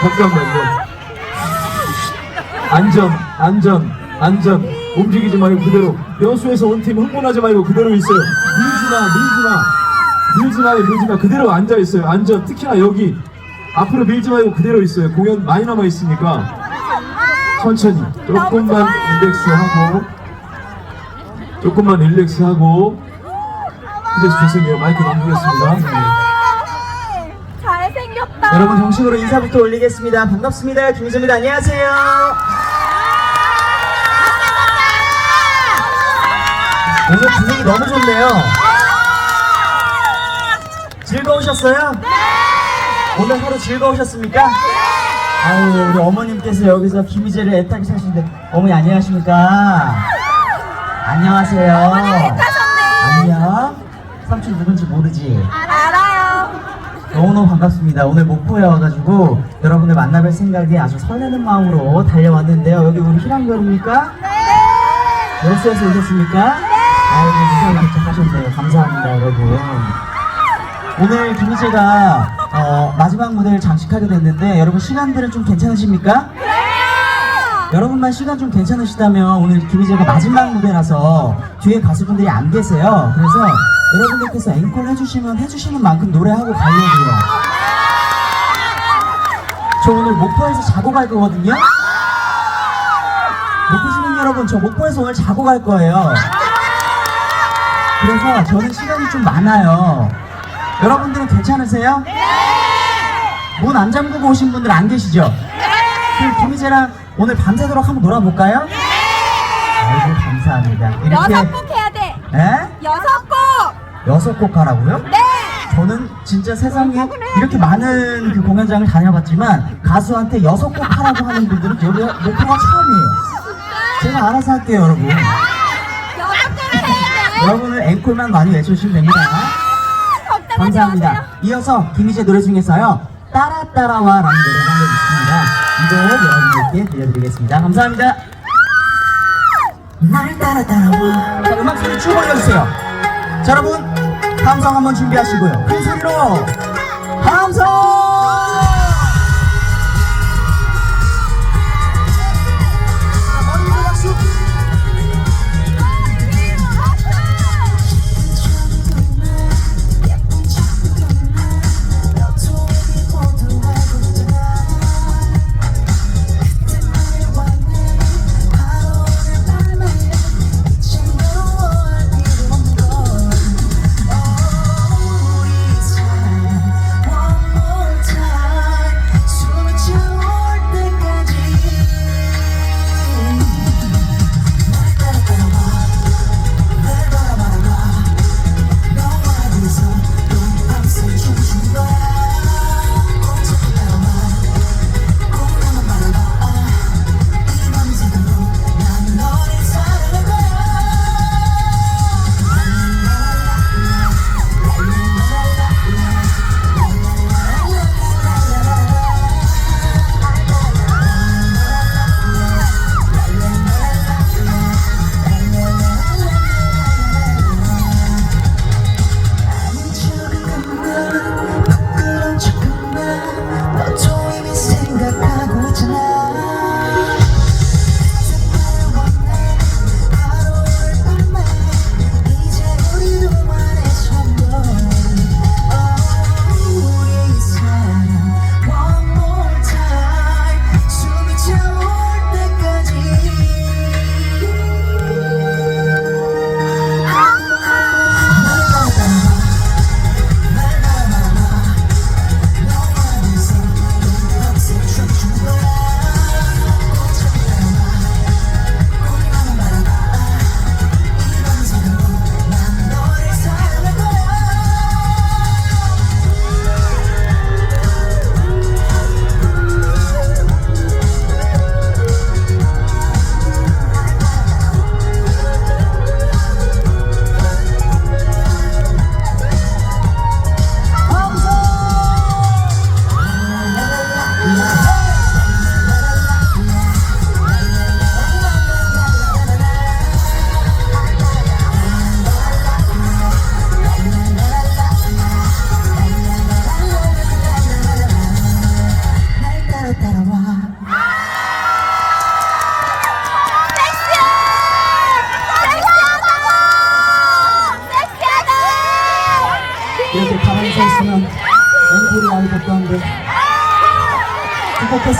잠깐만요. 안전, 안전, 안전. 움직이지 말고 그대로. 여수에서 온 팀 흥분하지 말고 그대로 있어요. 밀지 마, 밀지 마. 밀지 마, 밀지 마. 그대로 앉아 있어요. 안전. 특히나 여기 앞으로 밀지 말고 그대로 있어요. 공연 많이 남아 있으니까 천천히 조금만 릴렉스하고 조금만 릴렉스하고 이제 죄송해요. 마이크 넘기겠습니다. 네. 여러분 정식으로 인사부터 올리겠습니다. 반갑습니다. 김희정입니다. 안녕하세요. 오늘 분위기 너무 좋네요. 즐거우셨어요? 네. 오늘 하루 즐거우셨습니까? 아유 우리 어머님께서 여기서 김희재를 애타게 사시는데 어머니 안녕하십니까? 안녕하세요. 안녕. 삼촌 누군지 모르지? 알아요. 너무너무 반갑습니다. 오늘 목포에 와가지고 여러분을 만나뵐 생각에 아주 설레는 마음으로 달려왔는데요. 여기 우리 희랑별입니까? 네. 열수에서 오셨습니까? 네. 아유, 인사를 직접 하셨네요. 감사합니다, 여러분. 오늘 김희재가 어, 마지막 무대를 장식하게 됐는데 여러분 시간들은 좀 괜찮으십니까? 네. 여러분만 시간 좀 괜찮으시다면 오늘 김희재가 마지막 무대라서 뒤에 가수분들이 안 계세요. 그래서 여러분들께서 앵콜 해주시면 해주시는 만큼 노래하고 가려고요. 저 오늘 목포에서 자고 갈 거거든요. 목포 시민 여러분, 저 목포에서 오늘 자고 갈 거예요. 그래서 저는 시간이 좀 많아요. 여러분들은 괜찮으세요? 문 안 잠그고 오신 분들 안 계시죠? 그럼 김희재랑 오늘 밤새도록 한번 놀아볼까요? 아이고 감사합니다. 이렇게 여섯 곡 해야 돼. 에? 여섯 곡. 여섯 곡 하라고요? 네. 저는 진짜 세상에 이렇게 많은 그 공연장을 다녀봤지만 가수한테 여섯 곡 하라고 하는 분들은 여기 목표가 처음이에요. 제가 알아서 할게요, 여러분. 여섯 곡을 해야 돼. 여러분은 앵콜만 많이 외쳐주시면 됩니다. 걱정하지 감사합니다. 이어서 김희재 노래 중에서요. 따라 따라와라는 노래가 있습니다. 이거 여러분들께 들려드리겠습니다. 감사합니다. 날 따라 따라와 자, 음악 소리 쭉 올려주세요. 자, 여러분, 함성 한번 준비하시고요. 큰 소리로 함성!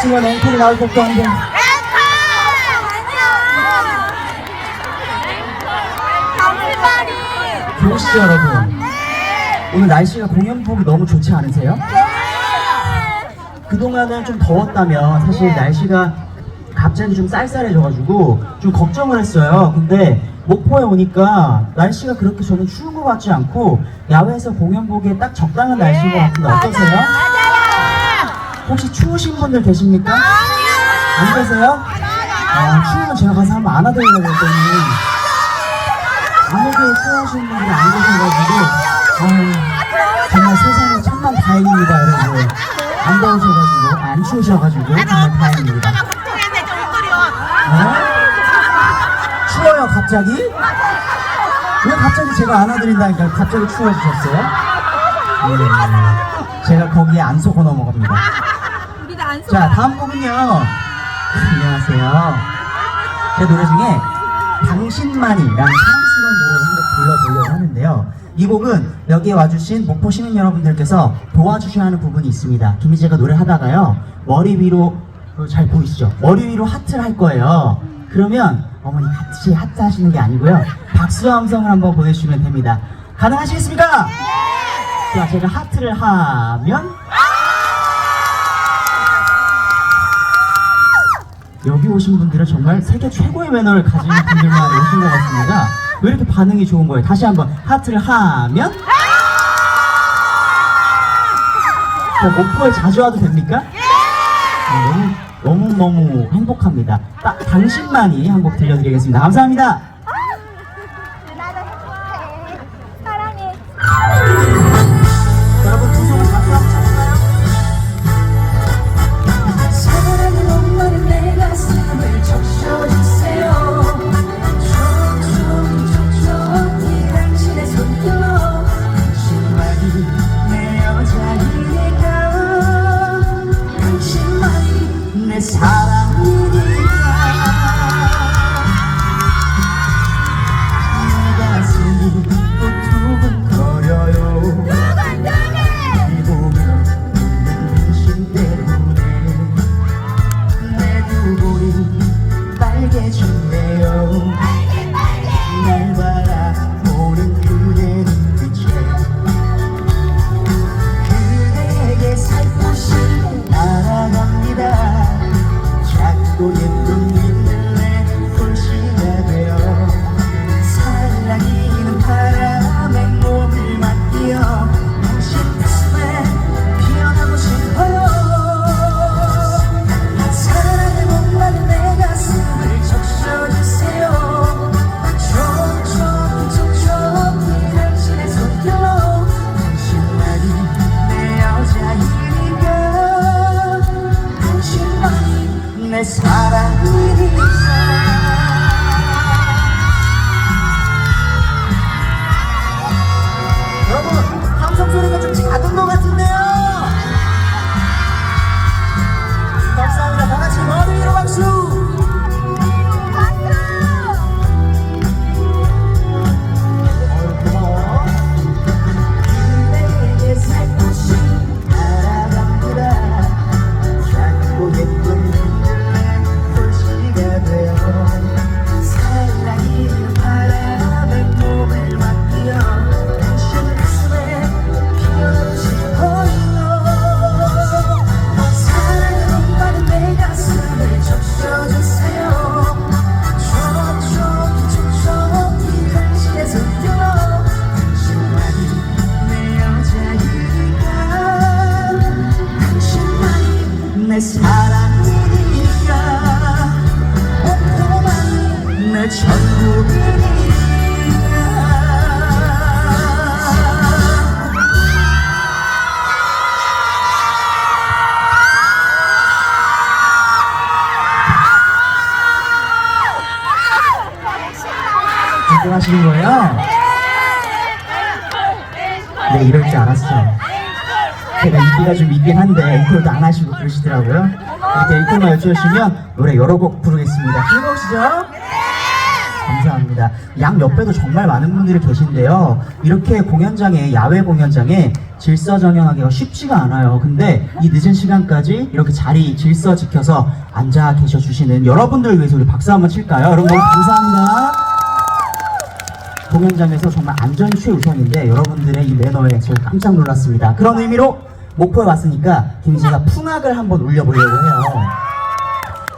부곡했으면 앵콜이 나올 것도 한데 보시죠 여러분 오늘 날씨가 공연복이 너무 좋지 않으세요? 그동안은 좀 더웠다면 사실 날씨가 갑자기 좀 쌀쌀해져가지고 좀 걱정을 했어요. 근데 목포에 오니까 날씨가 그렇게 저는 추운 것 같지 않고 야외에서 공연 보기에 딱 적당한 날씨인 것 같은데 어떠세요? 혹시 추우신 분들 계십니까? 안 계세요? 아, 추우면 제가 가서 한번 안아드리려고 했더니 아무도 추워하시는 분들이 안 계셔가지고 아유, 정말 세상에 천만 다행입니다 여러분 안 더우셔가지고 안 추우셔가지고 정말 다행입니다 어? 추워요 갑자기? 왜 갑자기 제가 안아드린다니까 갑자기 추워지셨어요? 네, 제가 거기에 안 속고 넘어갑니다 안. 자 다음 곡은요. 안녕하세요. 제 노래 중에 당신만이라는 사랑스러운 노래를 한곡 불러보려고 하는데요. 이 곡은 여기에 와주신 목포 시민 여러분들께서 도와주셔야 하는 부분이 있습니다. 김희재가 노래하다가요. 머리 위로 어, 잘 보이시죠? 머리 위로 하트를 할 거예요. 그러면 어머니 같이 하트 하시는 게 아니고요. 박수와 함성을 한번 보내주시면 됩니다. 가능하시겠습니까? 자 제가 하트를 하면 여기 오신 분들은 정말 세계 최고의 매너를 가지는 분들만 오신 것 같습니다. 왜 이렇게 반응이 좋은 거예요? 다시 한번 하트를 하면 저 목포에 자주 와도 됩니까? 네, 너무 너무 행복합니다. 딱 당신만이 한 곡 들려드리겠습니다. 감사합니다. 내 사랑이니까 오만이 내 전부이니까 걱정하시는 거예요? 네, 이럴 줄 알았어요. 제가 인기가 좀 있긴 한데 앵콜도 안 하시고 그러시더라고요. 이렇게 앵콜만 여쭤주시면 노래 여러 곡 부르겠습니다. 즐거우시죠? 감사합니다. 양 옆에도 정말 많은 분들이 계신데요. 이렇게 공연장에, 야외 공연장에 질서 정연하기가 쉽지가 않아요. 근데 이 늦은 시간까지 이렇게 자리 질서 지켜서 앉아 계셔 주시는 여러분들을 위해서 우리 박수 한번 칠까요? 여러분 너무 감사합니다. 공연장에서 정말 안전이 최우선인데 여러분들의 이 매너에 제가 깜짝 놀랐습니다. 그런 의미로 목포에 왔으니까 김희재가 풍악을 한번 울려보려고 해요.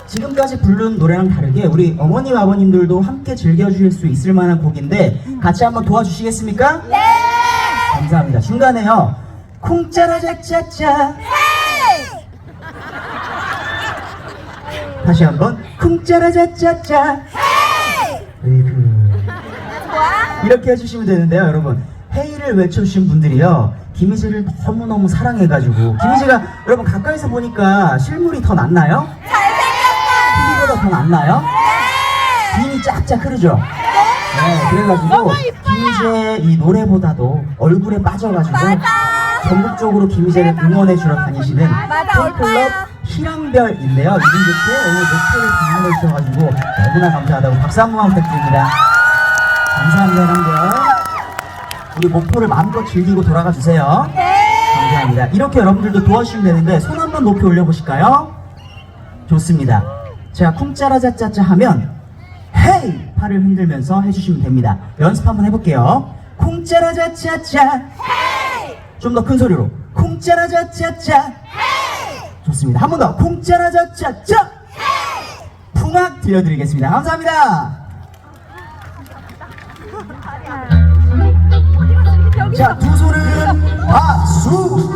지금까지 부른 노래랑 다르게 우리 어머님 아버님들도 함께 즐겨주실 수 있을 만한 곡인데 같이 한번 도와주시겠습니까? 네! 감사합니다. 중간에요. 쿵짜라짜짜짜 다시 한번 쿵짜라짜짜짜. 이렇게 해주시면 되는데요, 여러분. 헤이를 외쳐주신 분들이요. 김희재를 너무너무 사랑해가지고. 김희재가 여러분 가까이서 보니까 실물이 더 낫나요? TV보다 더 낫나요? 귀이 짝짝 흐르죠? 네, 그래가지고 김희재 이 노래보다도 얼굴에 빠져가지고 전국적으로 김희재를 응원해 주러 다니시는 맞아, 팬클럽 오빠야. 희랑별인데요. 이분 좋게 오늘 목표를 방문해 주셔가지고 너무나 감사하다고 박수 한 번만 부탁드립니다. 감사합니다, 희랑별. 우리 목표를 마음껏 즐기고 돌아가 주세요. 감사합니다. 이렇게 여러분들도 도와주시면 되는데 손 한번 높이 올려보실까요? 좋습니다. 제가 쿵짜라짜짜짜 하면 헤이 팔을 흔들면서 해주시면 됩니다. 연습 한번 해볼게요. 쿵짜라짜짜짜 좀더 큰 소리로 쿵짜라짜짜짜 좋습니다. 한 번 더 쿵짜라짜짜짜 풍악 들려드리겠습니다. 감사합니다. 자, 두 손은 박수!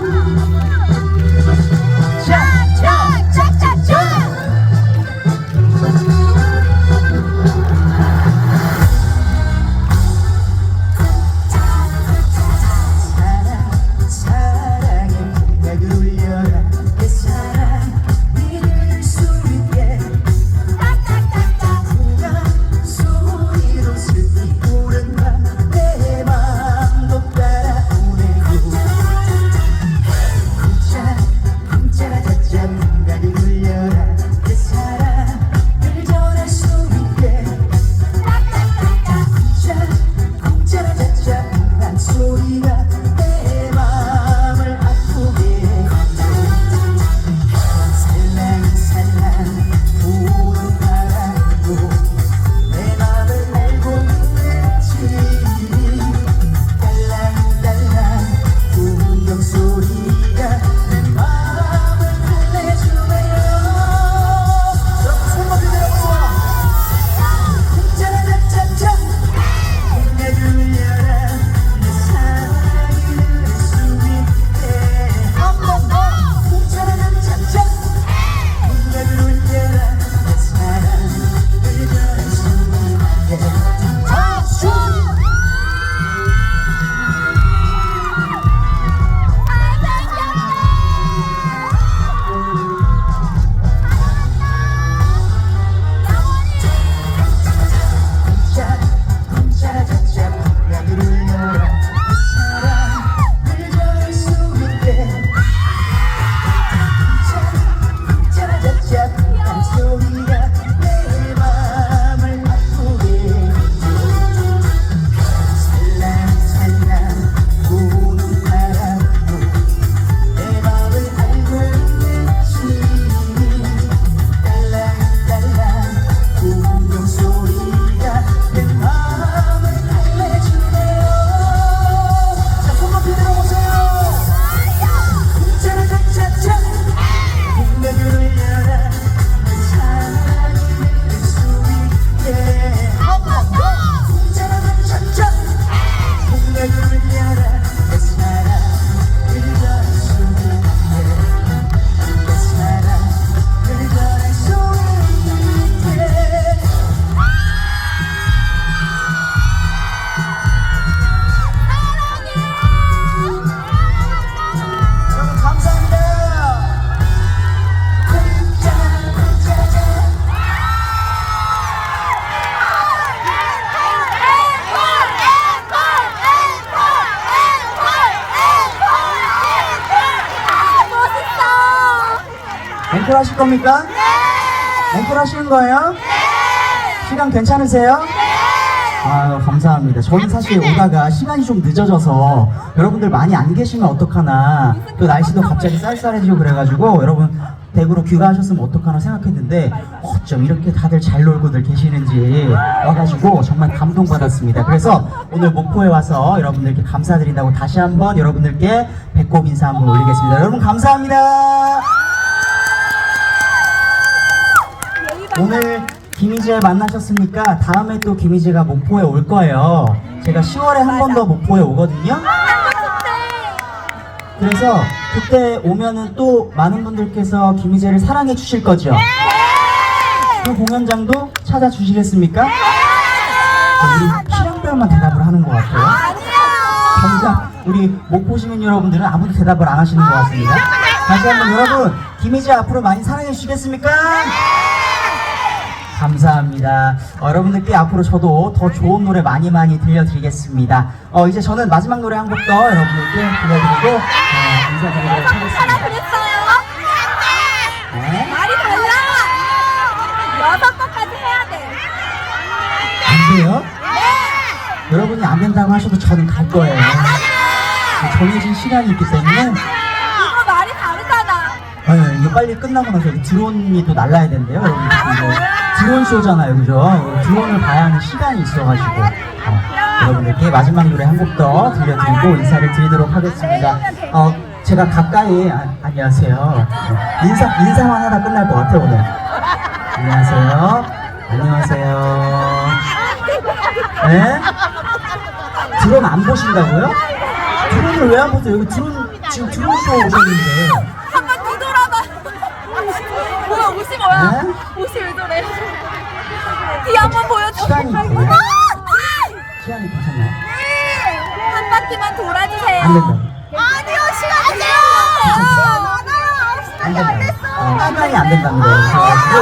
하실 겁니까? 앵콜 하시는 거예요? 시간 괜찮으세요? 아유, 감사합니다. 저는 사실 오다가 시간이 좀 늦어져서 여러분들 많이 안 계시면 어떡하나 또 날씨도 갑자기 쌀쌀해지고 그래가지고 여러분 대구로 귀가하셨으면 어떡하나 생각했는데 어쩜 이렇게 다들 잘 놀고들 계시는지 와가지고 정말 감동받았습니다. 그래서 오늘 목포에 와서 여러분들께 감사드린다고 다시 한번 여러분들께 배꼽 인사 한번 올리겠습니다. 여러분 감사합니다. 오늘 김희재 만나셨으니까 다음에 또 김희재가 목포에 올 거예요. 제가 10월에 한 번 더 목포에 오거든요. 그래서 그때 오면은 또 많은 분들께서 김희재를 사랑해 주실 거죠? 그 공연장도 찾아주시겠습니까? 우리 피랑별만 대답을 하는 것 같아요. 정작 우리 목포 시민 여러분들은 아무도 대답을 안 하시는 것 같습니다. 다시 한번 여러분 김희재 앞으로 많이 사랑해 주시겠습니까? 감사합니다. 어, 여러분들께 앞으로 저도 더 좋은 노래 많이 많이 들려드리겠습니다. 어, 이제 저는 마지막 노래 한 곡 더 여러분들께 들려드리고 어, 인사드리도록 하라 하겠습니다. 그랬어요. 네? 말이 달라. 여섯 번까지 해야 돼. 안 돼요? 여러분이 안 된다고 하셔도 저는 갈 거예요. 정해진 시간이 있기 때문에 이거 말이 다르잖아. 네, 이거 빨리 끝나고 나서 드론이 또 날라야 된대요. 여러분 이거 드론 쇼잖아요, 그죠? 드론을 봐야 하는 시간이 있어가지고 어, 여러분들께 마지막 노래 한 곡 더 들려드리고 인사를 드리도록 하겠습니다. 어, 제가 가까이 아, 안녕하세요. 어, 인사 인사만 하다 끝날 것 같아 오늘. 안녕하세요. 안녕하세요. 네? 드론 안 보신다고요? 드론을 왜 안 보세요? 여기 드론 지금 드론 쇼 오셨는데. 한번 뒤돌아봐. 뭐야 옷이 뭐야? 네? 옷이 왜 저래? 뒤 한번 보여줘. 시간이? 어머! 시간이 괜찮나요? 한 바퀴만 돌아주세요. 안 된다. 아니요 시간 돼요. 안 시간이 안 된다. 됐어. 어, 시간이 안 된답니다. 그래가지고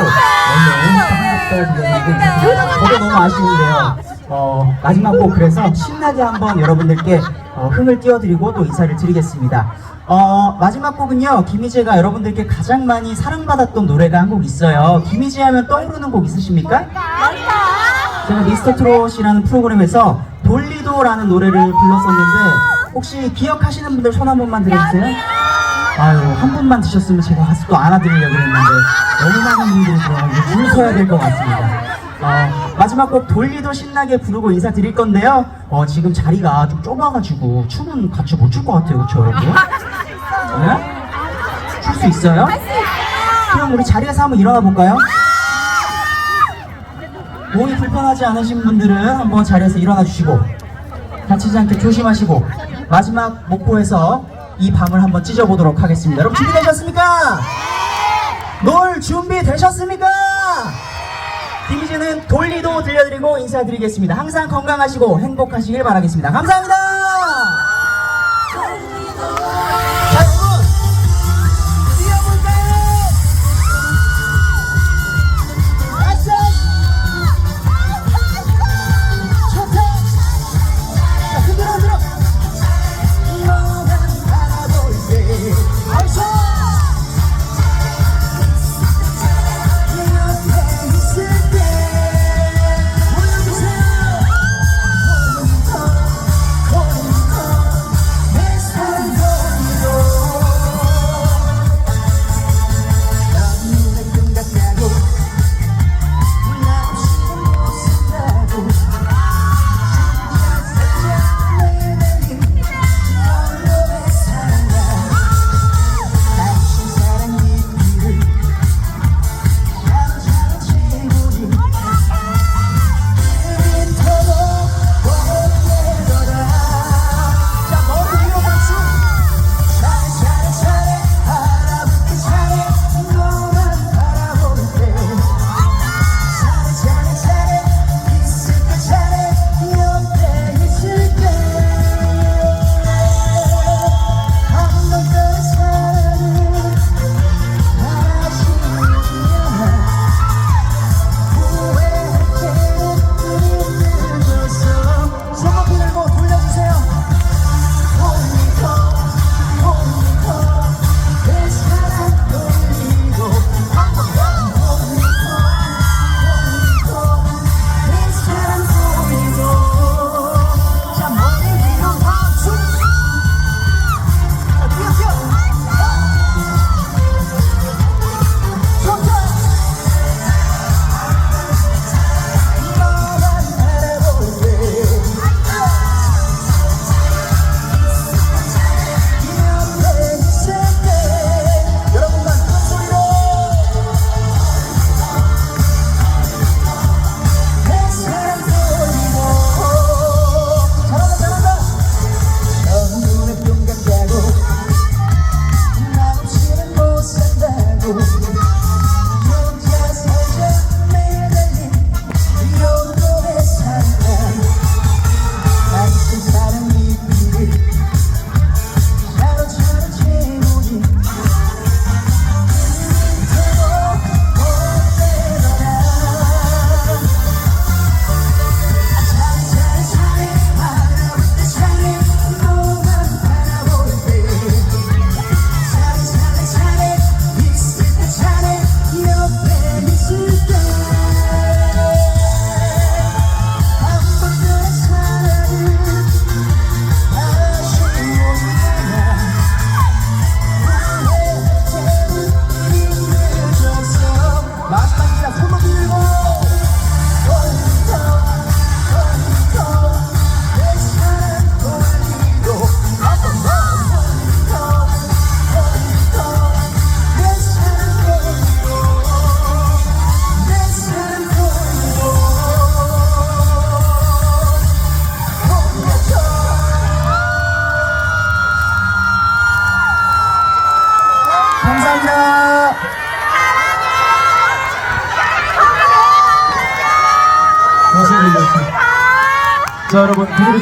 오늘 들려드리고 인사드립니다. 저도 너무 아쉬운데요. 어, 마지막 곡 그래서 신나게 한번 여러분들께 어, 흥을 띄워드리고 또 인사를 드리겠습니다. 어, 마지막 곡은요, 김희재가 여러분들께 가장 많이 사랑받았던 노래가 한 곡 있어요. 김희재 하면 떠오르는 곡 있으십니까? 제가 미스터 트롯이라는 프로그램에서 돌리도라는 노래를 불렀었는데 혹시 기억하시는 분들 손 한 번만 들어주세요. 아유 한 분만 드셨으면 제가 가서 또 안아드리려고 했는데 너무 많은 분들이 들어가지고 줄 서야 될 것 같습니다. 어, 마지막 곡 돌리도 신나게 부르고 인사드릴 건데요. 어, 지금 자리가 좀 좁아가지고 춤은 같이 못 출 것 같아요, 그렇죠 여러분? 네? 출수 있어요? 그럼 우리 자리에서 한번 일어나 볼까요? 몸이 불편하지 않으신 분들은 한번 자리에서 일어나 주시고 다치지 않게 조심하시고 마지막 목포에서 이 밤을 한번 찢어보도록 하겠습니다. 여러분 준비되셨습니까? 놀 준비 되셨습니까? 김희재는 돌리도 들려드리고 인사드리겠습니다. 항상 건강하시고 행복하시길 바라겠습니다. 감사합니다.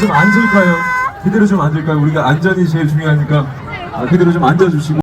좀 앉을까요? 그대로 좀 앉을까요? 우리가 안전이 제일 중요하니까 아, 그대로 좀 앉아주시고